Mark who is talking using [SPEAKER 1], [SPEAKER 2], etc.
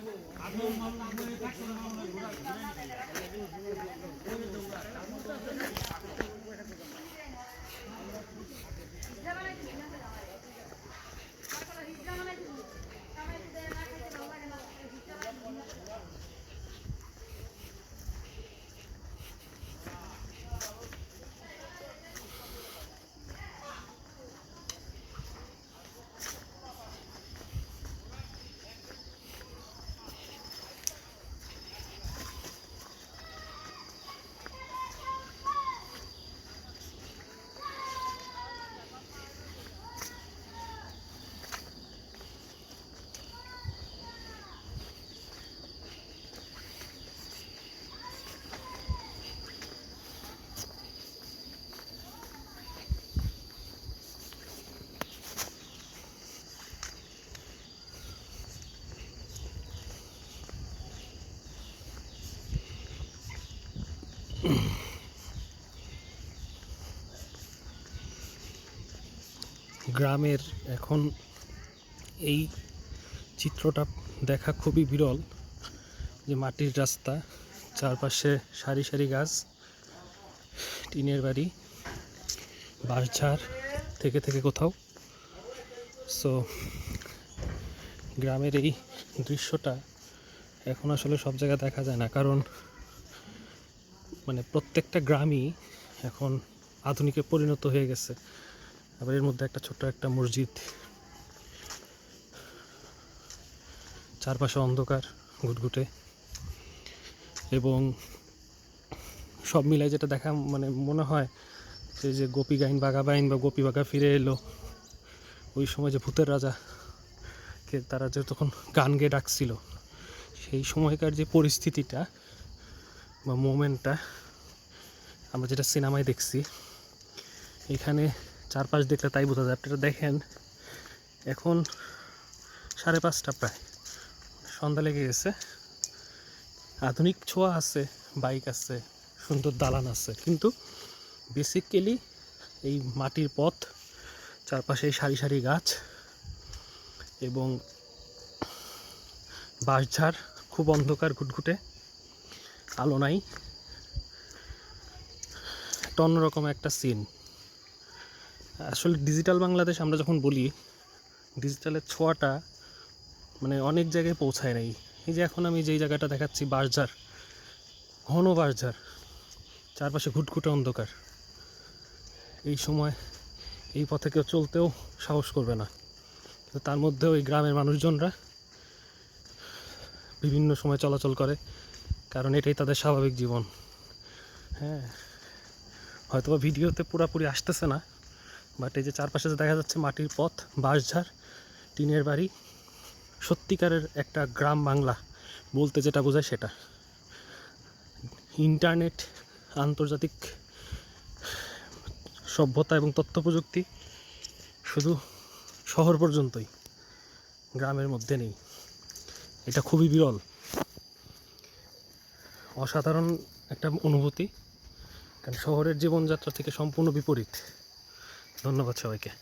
[SPEAKER 1] আমরা গ্রামের এখন এই চিত্রটা দেখা খুবই বিরল, যে মাটির রাস্তা, চারপাশে সারি সারি গাছ, টিনের বাড়ি, বাঁশঝাড় থেকে থেকে কোথাও। সো গ্রামের এই দৃশ্যটা এখন আসলে সব জায়গায় দেখা যায় না, কারণ মানে প্রত্যেকটা গ্রামই এখন আধুনিকে পরিণত হয়ে গেছে। আবার এর মধ্যে একটা ছোট্ট একটা মসজিদ। চারপাশে অন্ধকার, ঘুটঘুটে। এবং সব মিলায় যেটা দেখা মানে মনে হয় যে যে গোপী গাইন, বাঘা বাইন বা গোপী বাঘা ফিরে এলো, ওই সময় যে ভূতের রাজা কে তারা যে তখন গান গেয়ে ডাকছিল, সেই সময়কার যে পরিস্থিতিটা বা মোমেন্টটা আমরা যেটা সিনেমায় দেখছি, এখানে চারপাশ দেখলে তাই বোঝা যায়। আপনারা দেখেন, এখন সাড়ে পাঁচটা প্রায়। সন্ধ্যা লেগে গেছে। আধুনিক ছোঁয়া আছে, বাইক আছে, সুন্দর দালান আছে। কিন্তু বেসিক্যালি এই মাটির পথ, চারপাশে সারি সারি গাছ এবং বাঁশঝাড় খুব অন্ধকার ঘুটঘুটে। আলো নাই। একটা অন্যরকম একটা সিন আসলে ডিজিটাল বাংলাদেশ আমরা যখন বলি ডিজিটালের ছোঁয়াটা মানে অনেক জায়গায় পৌঁছায় নাই। এই যে এখন আমি যেই জায়গাটা দেখাচ্ছি বাঁশঝাড় ঘন বাঁশঝাড় চারপাশে ঘুটঘুটে অন্ধকার। এই সময় এই পথে কেউ চলতেও সাহস করবে না। তার মধ্যেও এই গ্রামের মানুষজনরা বিভিন্ন সময় চলাচল করে। কারণ এটাই তাদের স্বাভাবিক জীবন। হ্যাঁ হয়তোবা ভিডিওতে পুরাপুরি আসতেছে না বাট এই যে চারপাশে যে দেখা যাচ্ছে মাটির পথ, বাঁশঝাড়, টিনের বাড়ি, সত্যিকারের একটা গ্রাম বাংলা, বলতে যেটা বোঝায় সেটা। ইন্টারনেট, আন্তর্জাতিক সভ্যতা এবং তথ্য প্রযুক্তি শুধু শহর পর্যন্তই, গ্রামের মধ্যে নেই। এটা খুবই বিরল। অসাধারণ একটা অনুভূতি। কারণ শহরের জীবনযাত্রা থেকে সম্পূর্ণ বিপরীত। ধন্যবাদ সবাইকে।